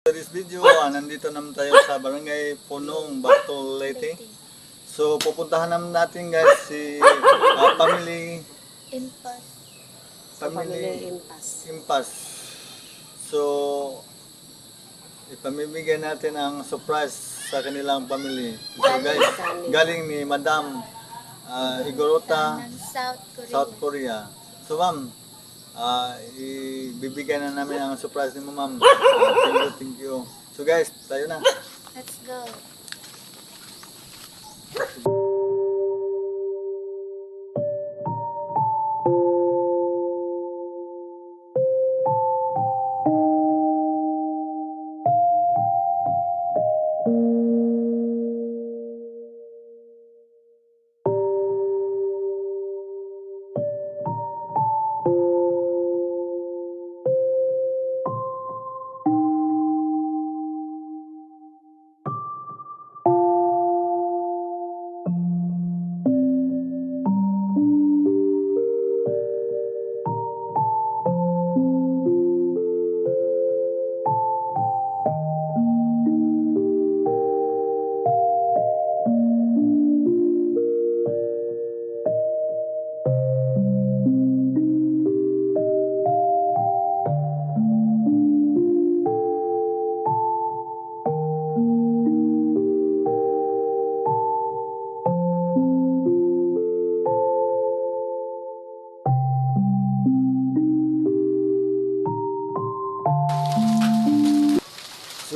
For this video, ah, nandito naman tayo sa Barangay Punong, Batol, Leyte. So, pupuntahan naman natin guys si ah, family, Impas. family Impas. Impas. So, ipamibigay natin ang surprise sa kanilang family. So guys, galing ni Madam ah, Igorota, South Korea. South Korea. So ma'am, ah, ibibigay na namin ang surprise ni mo ma'am. Ah, thank you, thank you. So guys, tayo na. Let's go.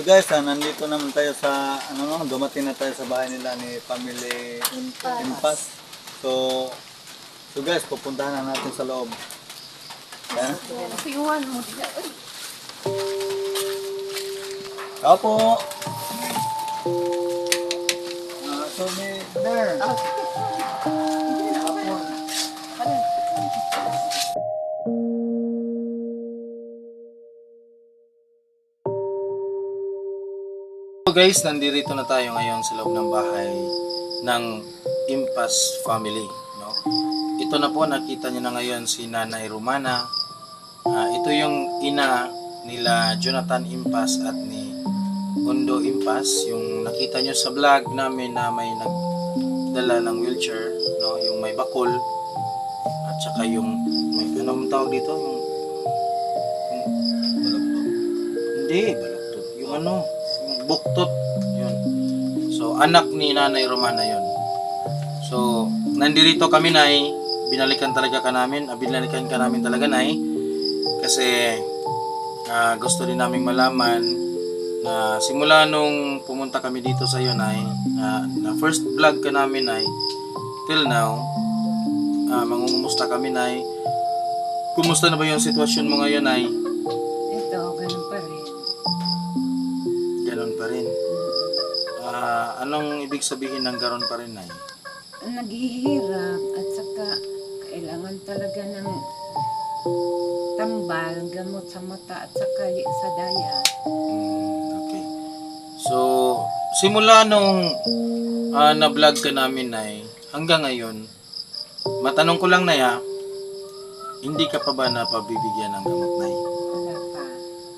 So guys, ah, nandito naman tayo sa, ano no, dumating na tayo sa bahay nila ni family Impas. Impas. So, so guys, pupuntahan na natin sa loob. Yan. Piwan mo dila. Po! Ah, so may there. So guys, nandito na tayo ngayon sa loob ng bahay ng Impas family. No? Ito na po, nakita niyo na ngayon si Nanay Romana. Ah, ito yung ina nila Jonathan Impas at ni Undo Impas. Yung nakita niyo sa vlog namin na may nagdala ng wheelchair, no? yung may bakol. At saka yung, may anong tawag dito? Yung, yung hindi, balaktot. Yung ano, buktot. Yun. So, anak ni Nanay Romana yun. So, nandito kami, Nay. Binalikan talaga ka namin. Ah, binalikan ka namin talaga, Nay. Kasi, ah, gusto din naming malaman na simula nung pumunta kami dito sa iyo, Nay, ah, na first vlog ka namin, Nay, till now, ah, mangungumusta kami, Nay. Kumusta na ba yung sitwasyon mo ngayon, Nay? Pa rin. Ah, anong ibig sabihin ng garon pa rin, Nay? Naghihirap at saka kailangan talaga ng tambal, gamot sa mata at saka sa daya. Mm, okay. So, simula nung ah, na-vlog ka namin, Nay, hanggang ngayon, matanong ko lang, Nay, ha? Hindi ka pa ba napabibigyan ng gamot, Nay? Wala pa.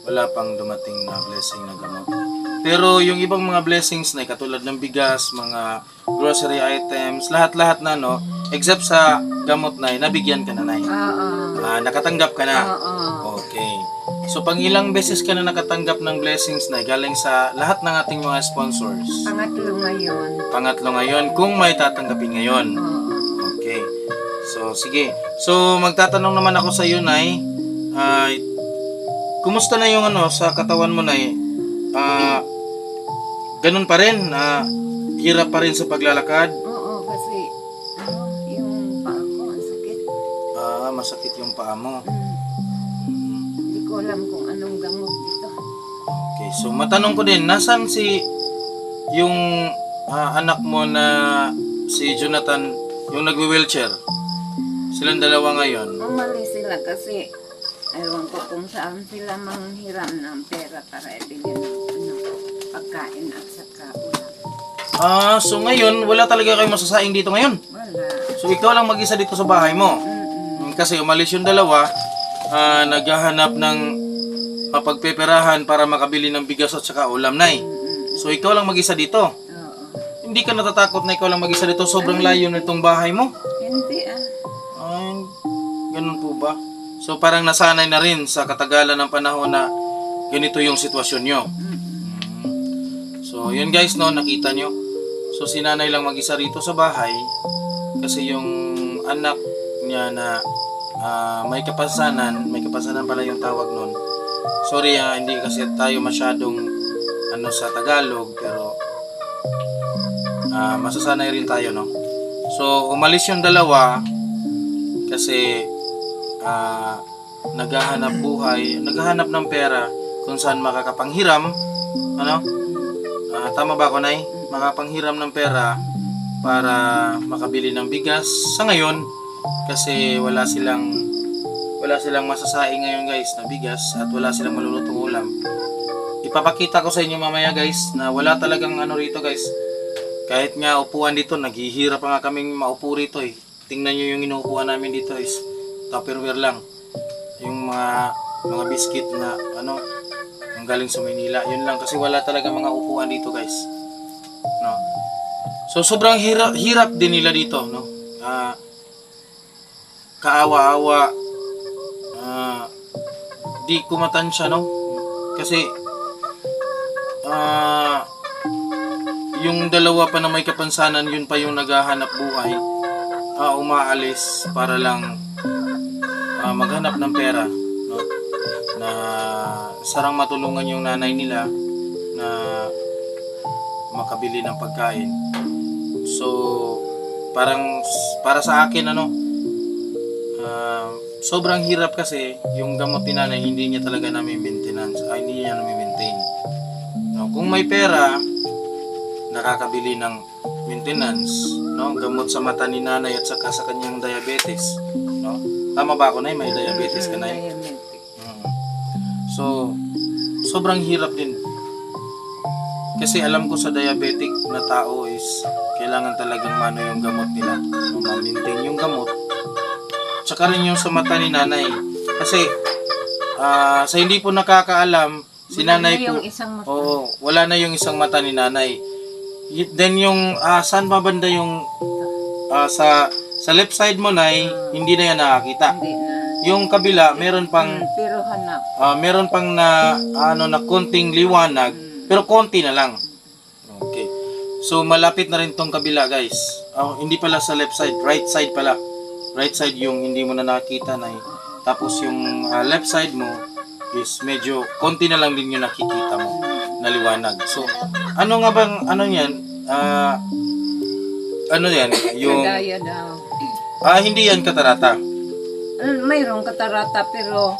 Wala pang dumating na blessing na gamot. Pero yung ibang mga blessings, Nay, katulad ng bigas, mga grocery items, lahat-lahat na, no? Except sa gamot, Nay, nabigyan ka na, Nay. Oo. Ah, nakatanggap ka na. Oo. Okay. So, pang ilang beses ka na nakatanggap ng blessings na galing sa lahat ng ating mga sponsors? Pangatlo ngayon. Pangatlo ngayon, kung may tatanggapin ngayon. Oo. Okay. So, sige. So, magtatanong naman ako sa iyo, Nay. Ay, kumusta na yung ano, sa katawan mo, Nay? Ah, ganun pa rin? Ah, hirap pa rin sa paglalakad? Oo, kasi ano, yung paa ko ang sakit. Ah, masakit yung paa mo. Mm. Hindi ko alam kung anong gamot dito. Okay, so matanong ko din, nasan si yung ah, anak mo na si Jonathan, yung nagwi-wheelchair? Silang dalawa ngayon. Umalis sila kasi ewan ko kung saan sila manghiram ng pera para ano, pagkain at saka ulam. Ah, so ngayon, wala talaga kayo masasaing dito ngayon. Wala. So ikaw lang mag-isa dito sa bahay mo. Mm-mm. Mm, Kasi umalis yung dalawa, ah, naghahanap ng mapagpeperahan para makabili ng bigas at saka ulam, Nay. So, ikaw lang mag-isa dito. Oo. Hindi ka natatakot na ikaw lang mag-isa dito. Sobrang layo nitong bahay mo. Hindi ah. Ay, ganun po ba? So, parang nasanay na rin sa katagalan ng panahon na ganito yung sitwasyon nyo. So, yun guys, no, nakita nyo. So, si nanay lang mag-isa rito sa bahay kasi yung anak niya na ah, may kapansanan, may kapansanan pala yung tawag nun. Sorry ah, hindi kasi tayo masyadong ano sa Tagalog, pero ah, masasanay rin tayo, no? So, umalis yung dalawa kasi ah, naghahanap buhay, naghahanap ng pera kung saan makakapanghiram, ano? Ah, tama ba ako, Nay? Makapanghiram ng pera para makabili ng bigas sa ngayon kasi wala silang wala silang masasaing ngayon guys na bigas at wala silang malulutong ulam. Ipapakita ko sa inyo mamaya guys na wala talagang ano rito guys. Kahit nga upuan dito, naghihirap nga kaming maupo rito eh. Tingnan nyo yung inuupuan namin dito is tupperware lang. Yung mga mga biscuit na ano, galing sa Manila. Yun lang kasi wala talaga mga upuan dito guys. No. So sobrang hirap hirap din nila dito, no. Ah kaawa-awa ah di kumatansya no kasi ah yung dalawa pa na may kapansanan yun pa yung naghahanap buhay ah umaalis para lang ah, maghanap ng pera no na sarang matulungan yung nanay nila na makabili ng pagkain so parang para sa akin ano Ah, sobrang hirap kasi yung gamot ni nanay hindi niya talaga namin maintenance ay hindi niya namin maintain no, kung may pera nakakabili ng maintenance no gamot sa mata ni nanay at saka sa kanyang diabetes no tama ba ako nay may diabetes ka. Mm. So sobrang hirap din. Kasi alam ko sa diabetic na tao is kailangan talagang mano yung gamot nila. Ma-maintain yung gamot. Tsaka rin yung sa mata ni nanay. Kasi ah, sa hindi po nakakaalam si Wala nanay na po oo wala na yung isang mata ni nanay. Then yung ah, saan ba banda yung ah, sa sa left side mo nay hindi na yan nakakita. Hindi na. Yung kabila meron pang Mm, pero hanap. Ah, meron pang na ano na konting liwanag, pero konti na lang. Okay. So malapit na rin tong kabila, guys. Ah, hindi pala sa left side, right side pala. Right side yung hindi mo na nakita na. Tapos yung ah, left side mo is medyo konti na lang din yung nakikita mo na liwanag. So ano nga bang ano yan? Ah ano yan? Yung Kadaya daw. ah hindi yan katarata. Mm, Mayroong katarata pero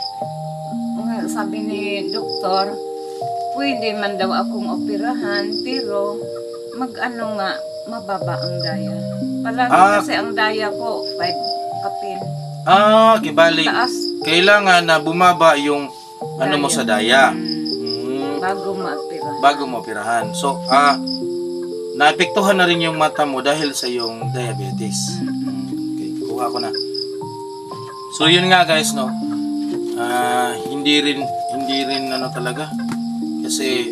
sabi ni doktor, pwede man daw akong operahan pero mag-ano nga, mababa ang daya. Palagi Ah. kasi ang daya ko, 5 kapin. Ah, gibali. Taas. Kailangan na bumaba yung ano mo sa daya. Mm, Mm, bago ma-opera. bago mo operahan. So, ah, naapektuhan na rin yung mata mo dahil sa yung diabetes. Mm, Okay, kuha ko na. So, yun nga guys, no. Ah, hindi rin hindi rin ano talaga kasi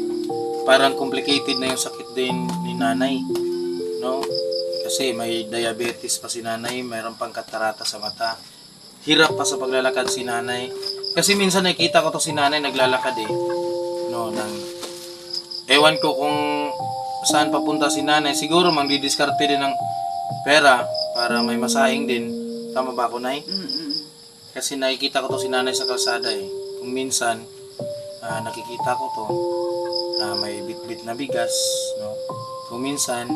parang complicated na yung sakit din ni nanay, no? Kasi may diabetes pa si nanay, mayroon pang katarata sa mata. Hirap pa sa paglalakad si nanay. Kasi minsan nakita ko to si nanay naglalakad eh. No, nang ewan ko kung saan papunta si nanay. Siguro magdidiskarte din ng pera para may masahing din. Tama ba ako, Nay? Mm-mm. Kasi nakikita ko to si nanay sa kalsada eh. Kung minsan, ah, nakikita ko to na may bit-bit na bigas, no? Kung minsan,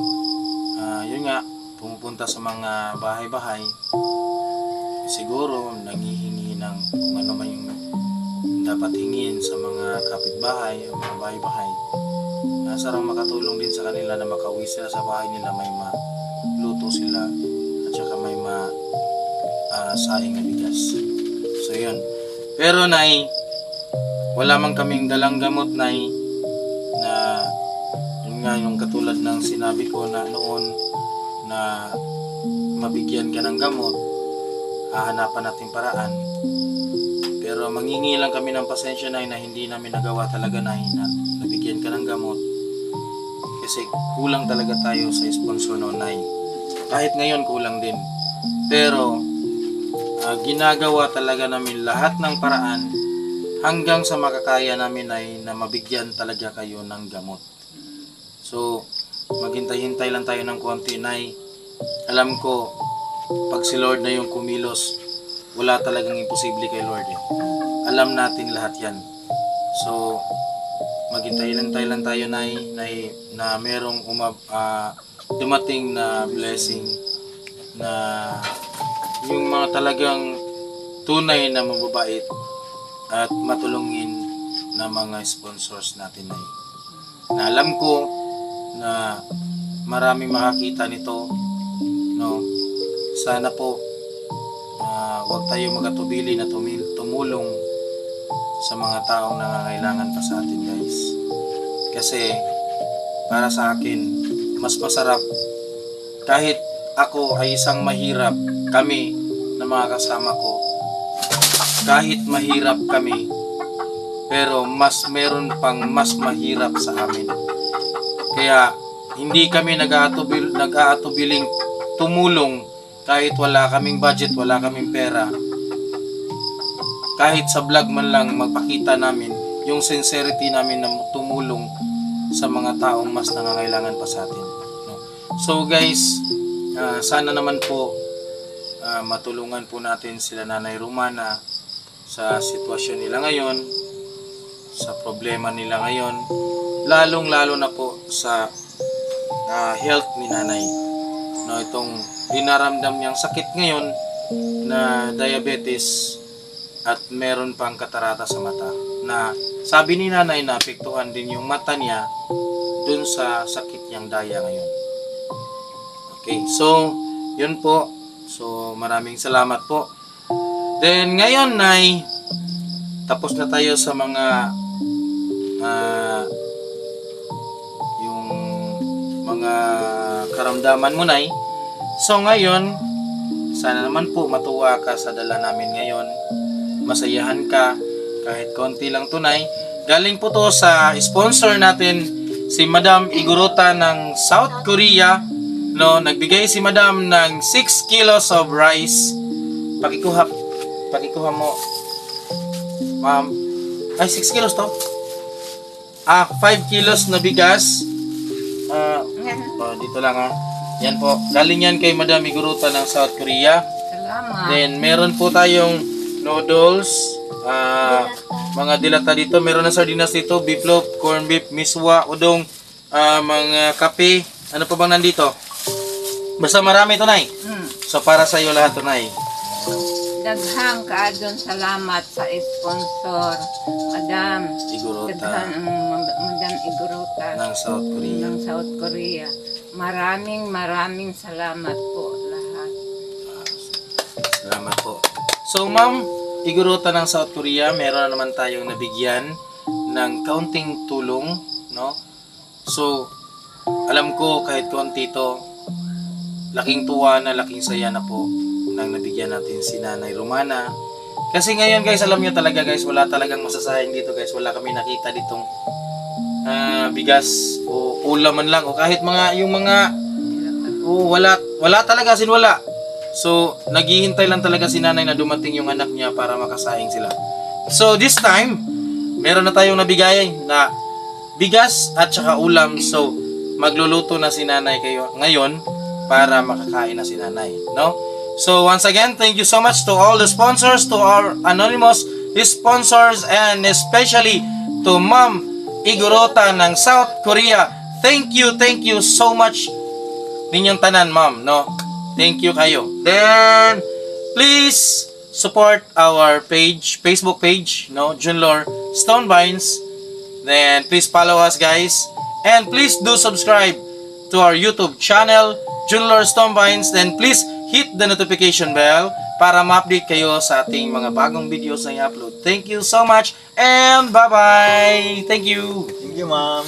ah, yun nga, pumupunta sa mga bahay-bahay, siguro nanghihingi ng kung ano man yung dapat hingin sa mga kapitbahay o mga bahay-bahay. Uh, sarang makatulong din sa kanila na makauwi sila sa bahay nila may maluto sila at saka may ah, saing na bigas. So yun. Pero nay, wala man kaming dalang gamot nay na yun nga yung katulad ng sinabi ko na noon na mabigyan ka ng gamot hahanapan natin paraan Pero mangingi lang kami ng pasensya na na hindi namin nagawa talaga na na nabigyan ka ng gamot. Kasi kulang talaga tayo sa sponsor noon Nay. Kahit ngayon kulang din. Pero ah, ginagawa talaga namin lahat ng paraan hanggang sa makakaya namin ay na mabigyan talaga kayo ng gamot. So, maghintay-hintay lang tayo ng konti, Nay. Alam ko, pag si Lord na yung kumilos, wala talagang imposible kay Lord eh. Alam natin lahat yan. So, maghintay lang tayo lang tayo, Nay, Nay na merong umab, ah, dumating na blessing na yung mga talagang tunay na mababait at matulungin na mga sponsors natin na na alam ko na maraming makakita nito no? Sana po ah, wag tayo magatubili na tumil, tumulong sa mga taong nangangailangan pa sa atin guys. Kasi para sa akin mas masarap kahit ako ay isang mahirap kami na mga kasama ko kahit mahirap kami pero mas meron pang mas mahirap sa amin kaya hindi kami nag-aatubil, nag-aatubiling tumulong kahit wala kaming budget, wala kaming pera. Kahit sa vlog man lang magpakita namin yung sincerity namin na tumulong sa mga taong mas nangangailangan pa sa atin. So guys, ah, sana naman po ah, matulungan po natin sila Nanay Romana sa sitwasyon nila ngayon, sa problema nila ngayon, lalong-lalo na po sa ah, health ni nanay. No, itong dinaramdam niyang sakit ngayon na diabetes at meron pang katarata sa mata na sabi ni nanay na apektuhan din yung mata niya dun sa sakit niyang daya ngayon. Okay, so yun po. So maraming salamat po. Then ngayon nay tapos na tayo sa mga ah, yung mga karamdaman mo nay. So ngayon, sana naman po matuwa ka sa dala namin ngayon. Masayahan ka kahit konti lang tunay. Galing po to sa sponsor natin si Madam Iguruta ng South Korea. No, nagbigay si Madam ng 6 kilos of rice. Pakikuha, pakikuha mo. Ma'am, ay 6 kilos to? Ah, 5 kilos na bigas. Ah, oh, dito lang ah. Yan po. Galing yan kay Madam Iguruta ng South Korea. Salamat. Then, meron po tayong noodles, ah, mga dilata dito. Meron na sardinas dito, beef loaf, corn beef, miswa, udong, ah, mga kape. Ano pa bang nandito? Basta marami ito, Nay. Hmm. So, para sa iyo lahat ito, Nay. Daghang kaadyon salamat sa sponsor, Madam. Daghan ang Madam Iguruta ng South Korea. ng South Korea. Maraming maraming salamat po lahat. Salamat po. So, ma'am, igurutan ng South Korea, meron na naman tayong nabigyan ng kaunting tulong, no? So, alam ko kahit konti to, laking tuwa na, laking saya na po nang nabigyan natin si Nanay Romana. Kasi ngayon guys, alam nyo talaga guys, wala talagang masasayang dito guys. Wala kami nakita ditong ah, bigas o ulam man lang o kahit mga yung mga Oo, wala, wala talaga, sin wala. So, naghihintay lang talaga si nanay na dumating yung anak niya para makasayang sila. So, this time, meron na tayong nabigay na bigas at saka ulam. So, magluluto na si nanay kayo ngayon para makakain na si nanay. No? So, once again, thank you so much to all the sponsors, to our anonymous sponsors, and especially to Ma'am Igorota ng South Korea. Thank you, thank you so much ninyong tanan, ma'am, no? Thank you kayo. Then, please support our page, Facebook page, no? Junlor Stonevines. Then, please follow us, guys. And please do subscribe to our YouTube channel, Junlor Stonevines. Then, please hit the notification bell para ma-update kayo sa ating mga bagong videos na i-upload. Thank you so much and bye-bye! Thank you! Thank you, ma'am.